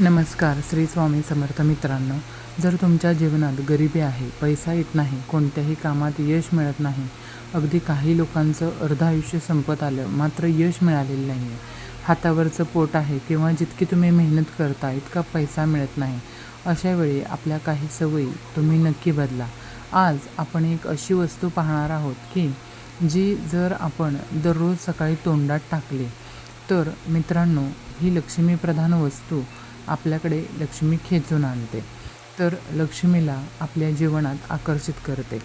नमस्कार श्री स्वामी समर्थ मित्रांनो. जर तुमच्या जीवनात गरिबी आहे पैसा येत नाही कोणत्याही कामात यश मिळत नाही अगदी काही लोकांचं अर्ध आयुष्य संपत आलं मात्र यश मिळालेलं नाही आहे हातावरचं पोट आहे किंवा जितकी तुम्ही मेहनत करता इतका पैसा मिळत नाही. अशावेळी आपल्या काही सवयी तुम्ही नक्की बदला. आज आपण एक अशी वस्तू पाहणार आहोत की जी जर आपण दररोज सकाळी तोंडात टाकली तर मित्रांनो ही लक्ष्मीप्रधान वस्तू आपल्याकडे लक्ष्मी खेचून आणते. तर लक्ष्मीला आपल्या जीवनात आकर्षित करते.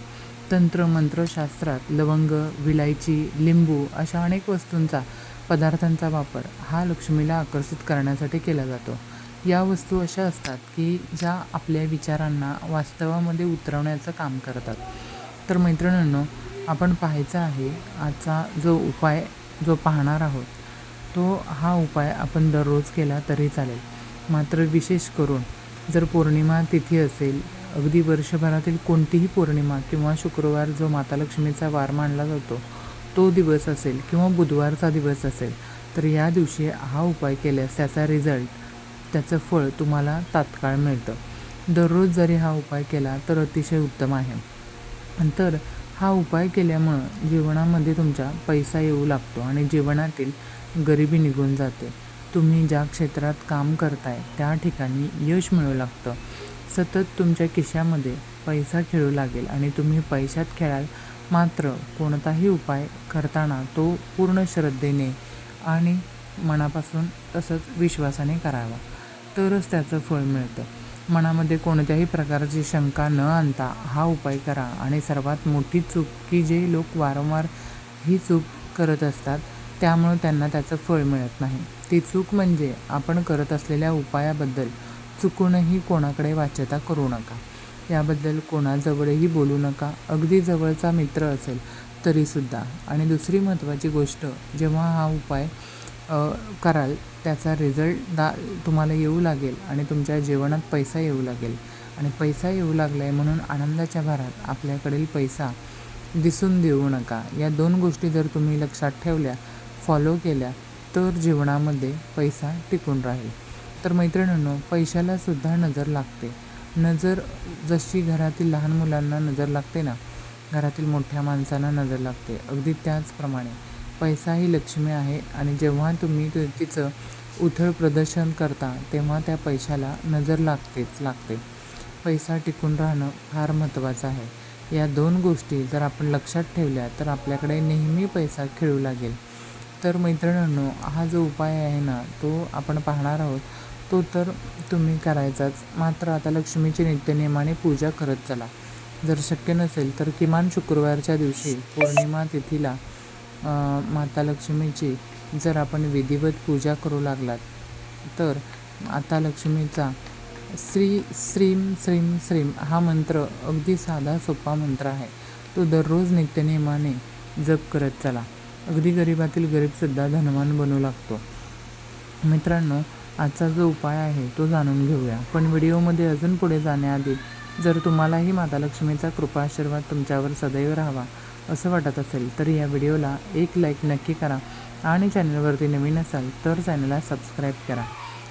तंत्र मंत्रशास्त्रात लवंग विलायची लिंबू अशा अनेक वस्तूंचा पदार्थांचा वापर हा लक्ष्मीला आकर्षित करण्यासाठी केला जातो. या वस्तू अशा असतात की ज्या आपल्या विचारांना वास्तवामध्ये उतरवण्याचं काम करतात. तर मैत्रिणींनो आपण पाहायचा आहे आजचा जो उपाय जो पाहणार आहोत तो हा उपाय आपण दररोज केला तरी चालेल. मात्र विशेष करून जर पौर्णिमा तिथी असेल अगदी वर्षभरातील कोणतीही पौर्णिमा किंवा शुक्रवार जो माता लक्ष्मीचा वार मानला जातो तो दिवस असेल किंवा बुधवारचा दिवस असेल तर या दिवशी हा उपाय केल्यास त्याचा रिझल्ट त्याचं फळ तुम्हाला तात्काळ मिळतं. दररोज जरी हा उपाय केला तर अतिशय उत्तम आहे. तर हा उपाय केल्यामुळं जीवनामध्ये तुमच्या पैसा येऊ लागतो आणि जीवनातील गरिबी निघून जाते. तुम्ही ज्या क्षेत्रात काम करताय त्या ठिकाणी यश मिळू लागतं. सतत तुमच्या खिशामध्ये पैसा खेळू लागेल आणि तुम्ही पैशात खेळाल मात्र कोणताही उपाय करताना तो पूर्ण श्रद्धेने आणि मनापासून तसंच विश्वासाने करावा. तरच त्याचं फळ मिळतं. मनामध्ये कोणत्याही प्रकारची शंका न आणता हा उपाय करा आणि सर्वात मोठी चूक की जे लोक वारंवार ही चूक करत असतात त्यामुळं त्यांना त्याचं फळ मिळत नाही. ती चूक म्हणजे आपण करत असलेल्या उपायाबद्दल चुकूनही कोणाकडे वाच्यता करू नका. याबद्दल कोणाजवळही बोलू नका. अगदी जवळचा मित्र असेल तरीसुद्धा. आणि दुसरी महत्त्वाची गोष्ट जेव्हा हा उपाय कराल त्याचा रिझल्ट दा तुम्हाला येऊ लागेल आणि तुमच्या जीवनात पैसा येऊ लागेल. आणि पैसा येऊ लागला आहे म्हणून आनंदाच्या भरात आपल्याकडील पैसा दिसून देऊ नका. या दोन गोष्टी जर तुम्ही लक्षात ठेवल्या फॉलो केल्या तर जीवनामध्ये पैसा टिकून राहील. तर मैत्रिणींनो पैशालासुद्धा नजर लागते. नजर जशी घरातील लहान मुलांना नजर लागते ना घरातील मोठ्या माणसांना नजर लागते. अगदी त्याचप्रमाणे पैसा ही लक्ष्मी आहे आणि जेव्हा तुम्ही तिचं उथळ प्रदर्शन करता तेव्हा त्या पैशाला नजर लागतेच लागते. पैसा टिकून राहणं फार महत्त्वाचं आहे. या दोन गोष्टी जर आपण लक्षात ठेवल्या तर आपल्याकडे नेहमी पैसा खेळू लागेल. तर मैत्रिणींनो हा जो उपाय आहे ना तो आपण पाहणार आहोत. तो तर तुम्ही करायचाच. मात्र आता लक्ष्मीची नित्यनियमाने पूजा करत चला. जर शक्य नसेल तर किमान शुक्रवारच्या दिवशी पौर्णिमा तिथीला माता लक्ष्मीची जर आपण विधिवत पूजा करू लागलात तर आता लक्ष्मीचा श्री श्रीम श्रीम श्रीम हा मंत्र अगदी साधा सोपा मंत्र आहे. तो दररोज नित्यनियमाने जप करत चला. अगदी गरिबातील गरीबसुद्धा धनवान बनू लागतो. मित्रांनो आजचा जो उपाय आहे तो जाणून घेऊया. पण व्हिडिओमध्ये अजून पुढे जाण्याआधी जर तुम्हालाही माता लक्ष्मीचा कृपा आशीर्वाद तुमच्यावर सदैव राहावा असं वाटत असेल तर या व्हिडिओला एक लाईक नक्की करा आणि चॅनलवरती नवीन असाल तर चॅनलला सबस्क्राईब करा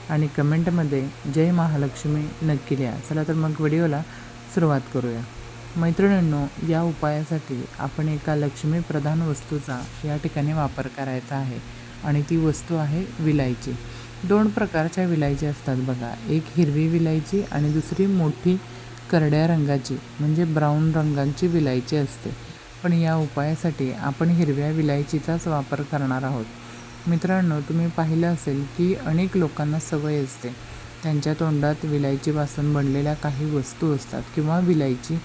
आणि कमेंटमध्ये जय महालक्ष्मी नक्की लिहा. चला तर मग व्हिडिओला सुरुवात करूया. मैत्रिणींनो या उपायासाठी आपण एका लक्ष्मीप्रधान वस्तूचा या ठिकाणी वापर करायचा आहे आणि ती वस्तू आहे विलायची. दोन प्रकारच्या विलायची असतात बघा. एक हिरवी विलायची आणि दुसरी मोठी करड्या रंगाची म्हणजे ब्राऊन रंगांची विलायची असते. पण या उपायासाठी आपण हिरव्या विलायचीचाच वापर करणार आहोत. मित्रांनो तुम्ही पाहिलं असेल की अनेक लोकांना सवय असते. त्यांच्या तोंडात विलायचीपासून बनलेल्या काही वस्तू असतात किंवा विलायची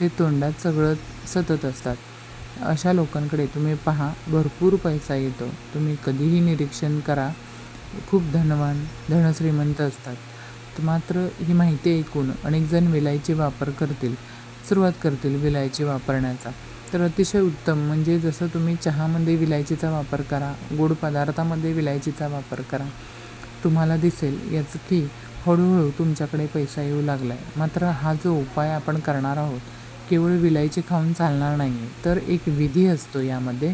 ते तोंडात सगळं सतत असतात. अशा लोकांकडे तुम्ही पहा भरपूर पैसा येतो. तुम्ही कधीही निरीक्षण करा. खूप धनवान धनश्रीमंत असतात. मात्र ही माहिती ऐकून अनेकजण विलायची वापर करतील सुरुवात करतील विलायची वापरण्याचा. तर अतिशय उत्तम म्हणजे जसं तुम्ही चहामध्ये विलायचीचा वापर करा गोड पदार्थामध्ये विलायचीचा वापर करा तुम्हाला दिसेल याचं की हळूहळू तुमच्याकडे पैसा येऊ लागला आहे मात्र हा जो उपाय आपण करणार आहोत केवळ विलायची खाऊन चालणार नाही तर एक विधी असतो यामध्ये.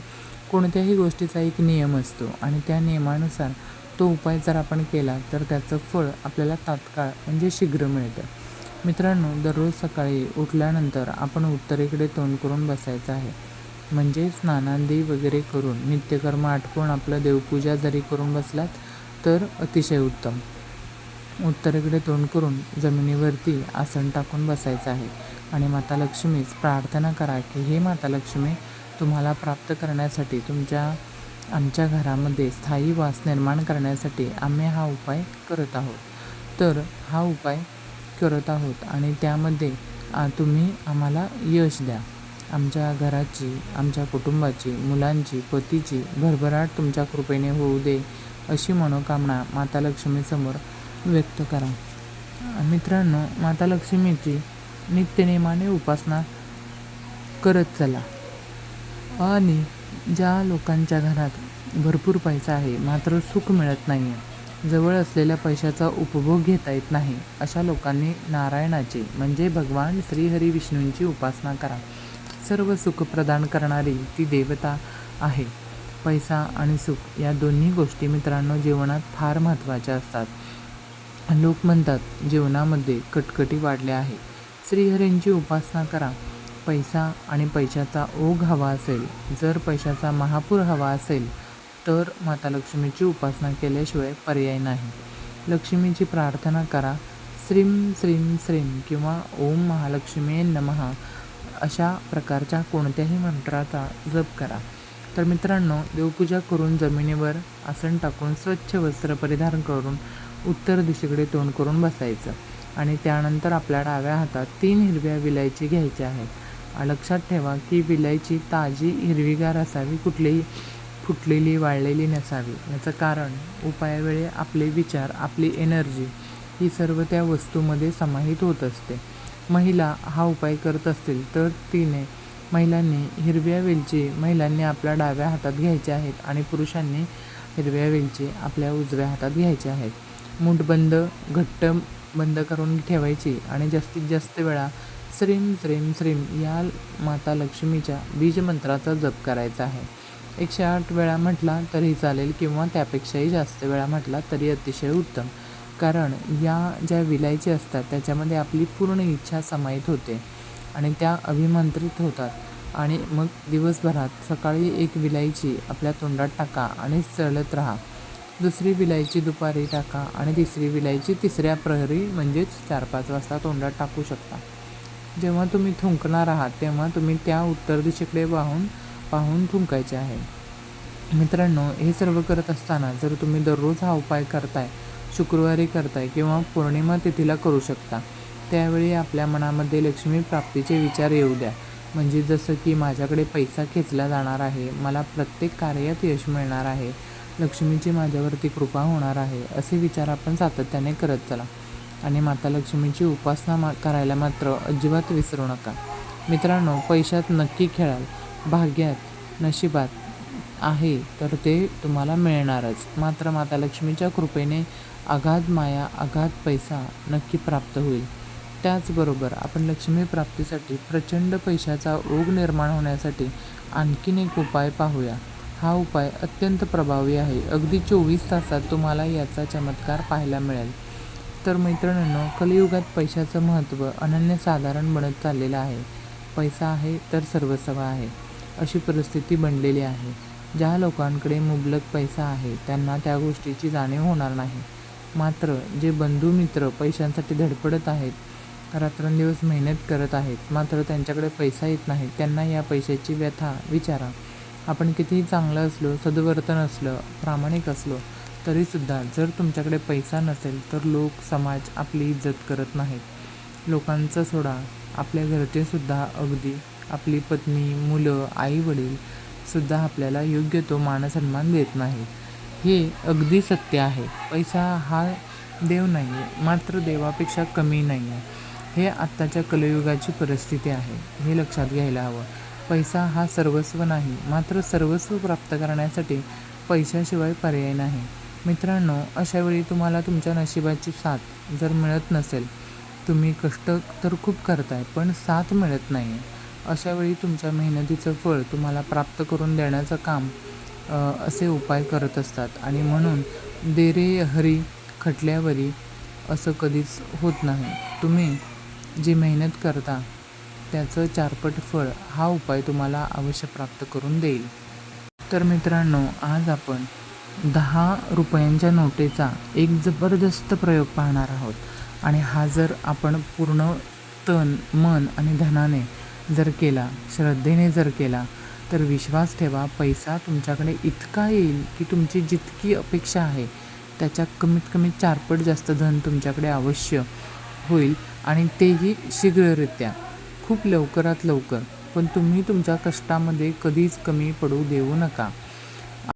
कोणत्याही गोष्टीचा एक नियम असतो आणि त्या नियमानुसार तो उपाय जर आपण केला तर त्याचं फळ आपल्याला तात्काळ म्हणजे शीघ्र मिळतं. मित्रांनो दररोज सकाळी उठल्यानंतर आपण उत्तरेकडे तोंड करून बसायचं आहे. म्हणजे स्नानांदी वगैरे करून नित्यकर्म आटपून आपलं देवपूजा जरी करून बसलात तर अतिशय उत्तम. उत्तरेकडे तोंड करून जमिनीवरती आसन टाकून बसायचं आहे. आणि माता लक्ष्मीच प्रार्थना करा की हे माता लक्ष्मी तुम्हाला प्राप्त करण्यासाठी तुमच्या आमच्या घरामध्ये स्थायी वास निर्माण करण्यासाठी आम्ही हा उपाय करत आहोत. तर हा उपाय करत आहोत आणि त्यामध्ये तुम्ही आम्हाला यश द्या. आमच्या घराची आमच्या कुटुंबाची मुलांची पतीची भरभराट तुमच्या कृपेने होऊ दे अशी मनोकामना माता लक्ष्मीसमोर व्यक्त करा. मित्रांनो माता लक्ष्मीची नित्यनेमाने उपासना करत चला. आणि ज्या लोकांच्या घरात भरपूर पैसा आहे मात्र सुख मिळत नाही आहे जवळ असलेल्या पैशाचा उपभोग घेता येत नाही. अशा लोकांनी नारायणाची म्हणजे भगवान श्रीहरी विष्णूंची उपासना करा. सर्व सुख प्रदान करणारी ती देवता आहे. पैसा आणि सुख या दोन्ही गोष्टी मित्रांनो जीवनात फार महत्त्वाच्या असतात. लोक म्हणतात जीवनामध्ये कटकटी वाढल्या आहे. श्रीहरींची उपासना करा. पैसा आणि पैशाचा ओघ हवा असेल. जर पैशाचा महापूर हवा असेल तर माता लक्ष्मीची उपासना केल्याशिवाय पर्याय नाही. लक्ष्मीची प्रार्थना करा. श्रीम श्रीम श्रीम किंवा ओम महालक्ष्मी नमहा अशा प्रकारच्या कोणत्याही मंत्राचा जप करा. तर मित्रांनो देवपूजा करून जमिनीवर आसन टाकून स्वच्छ वस्त्र परिधान करून उत्तर दिशेकडे तोंड करून बसायचं. आणि त्यानंतर आपल्या डाव्या हातात तीन हिरव्या विलायची घ्यायच्या आहेत लक्षात ठेवा की विलायची ताजी हिरवीगार असावी कुठलीही फुटलेली वाळलेली नसावी. याचं कारण उपायावेळी आपले विचार आपली एनर्जी ही सर्व त्या वस्तूमध्ये समाहित होत असते. महिला हा उपाय करत असतील तर तिने महिलांनी हिरव्या वेलची महिलांनी आपल्या डाव्या हातात घ्यायच्या आहेत आणि पुरुषांनी हिरव्या वेलची आपल्या उजव्या हातात घ्यायच्या आहेत. मुठबंद घट्ट बंद करून ठेवायची आणि जास्तीत जास्त वेळा श्रीम श्रीम श्रीम या माता लक्ष्मीच्या बीजमंत्राचा जप करायचा आहे. एकशे आठ वेळा म्हटला तरी चालेल किंवा त्यापेक्षाही जास्त वेळा म्हटला तरी अतिशय उत्तम. कारण या ज्या विलायची असतात त्याच्यामध्ये आपली पूर्ण इच्छा समाहित होते आणि त्या अभिमंत्रित होतात. आणि मग दिवसभरात सकाळी एक विलायची आपल्या तोंडात टाका आणि चळत राहा. दुसरी विलायची दुपारी टाका आणि तिसरी विलायची तिसऱ्या प्रहरी म्हणजेच चार पाच वाजता तोंडात टाकू शकता. जेव्हा तुम्ही थुंकणार आहात तेव्हा तुम्ही त्या उत्तर दिशेकडे वाहून पाहून थुंकायचे आहे. मित्रांनो हे सर्व करत असताना जर तुम्ही दररोज हा उपाय करताय शुक्रवारी करताय किंवा पौर्णिमा तिथीला करू शकता त्यावेळी आपल्या मनामध्ये लक्ष्मी प्राप्तीचे विचार येऊ द्या. म्हणजे जसं की माझ्याकडे पैसा खेचला जाणार आहे मला प्रत्येक कार्यात यश मिळणार आहे. लक्ष्मीची माझ्यावरती कृपा होणार आहे असे विचार आपण सातत्याने करत चला. आणि माता लक्ष्मीची उपासना मा करायला मात्र अजिबात विसरू नका. मित्रांनो पैशात नक्की खेळाल. भाग्यात नशिबात आहे तर ते तुम्हाला मिळणारच. मात्र माता लक्ष्मीच्या कृपेने अगाध माया अगाध पैसा नक्की प्राप्त होईल. त्याचबरोबर आपण लक्ष्मी प्राप्तीसाठी प्रचंड पैशाचा ओघ निर्माण होण्यासाठी आणखीन एक उपाय पाहूया. हा उपाय अत्यंत प्रभावी आहे. अगदी चोवीस तासात तुम्हाला याचा चमत्कार पाहायला मिळेल. तर मैत्रिणींनो कलियुगात पैशाचं महत्त्व अनन्यसाधारण बनत चाललेलं आहे. पैसा आहे तर सर्वस्व आहे. अशी परिस्थिती बनलेली आहे. ज्या लोकांकडे मुबलक पैसा आहे त्यांना त्या गोष्टीची जाणीव होणार नाही. मात्र जे बंधू मित्र पैशांसाठी धडपडत आहेत रात्रंदिवस मेहनत करत आहेत मात्र त्यांच्याकडे पैसा येत नाही त्यांना या पैशाची व्यथा विचारा. आपण कितीही चांगलं असलो सद्वर्तन असलं प्रामाणिक असलो तरीसुद्धा जर तुमच्याकडे पैसा नसेल तर लोक समाज आपली इज्जत करत नाहीत. लोकांचा सोडा आपल्या घरचेसुद्धा अगदी आपली पत्नी मुलं आई सुद्धा आपल्याला योग्य तो मानसन्मान देत नाही हे अगदी सत्य आहे. पैसा हा देव नाही आहे मात्र देवापेक्षा कमी नाही आहे हे आत्ताच्या कलयुगाची परिस्थिती आहे. हे लक्षात घ्यायला हवं. पैसा हा सर्वस्व नाही मात्र सर्वस्व प्राप्त करण्यासाठी पैशाशिवाय पर्याय नाही. मित्रांनो अशावेळी तुम्हाला तुमच्या नशिबाची साथ जर मिळत नसेल तुम्ही कष्ट तर खूप करताय पण साथ मिळत नाही. आहे अशावेळी तुमच्या मेहनतीचं फळ तुम्हाला प्राप्त करून देण्याचं काम असे उपाय करत असतात आणि म्हणून देरे हरी खटल्यावरी असं कधीच होत नाही. तुम्ही जी मेहनत करता त्याचं चारपट फळ हा उपाय तुम्हाला अवश्य प्राप्त करून देईल. तर मित्रांनो आज आपण दहा रुपयांच्या नोटेचा एक जबरदस्त प्रयोग पाहणार आहोत. आणि हा जर आपण पूर्ण तन मन आणि धनाने जर केला श्रद्धेने जर केला तर विश्वास ठेवा पैसा तुमच्याकडे इतका येईल की तुमची जितकी अपेक्षा आहे त्याच्या कमीत कमी चारपट जास्त धन तुमच्याकडे अवश्य होईल आणि तेही शीघ्ररित्या. खूप लवकरात लवकर पण तुम्ही तुमच्या कष्टामध्ये कधीच कमी पडू देऊ नका.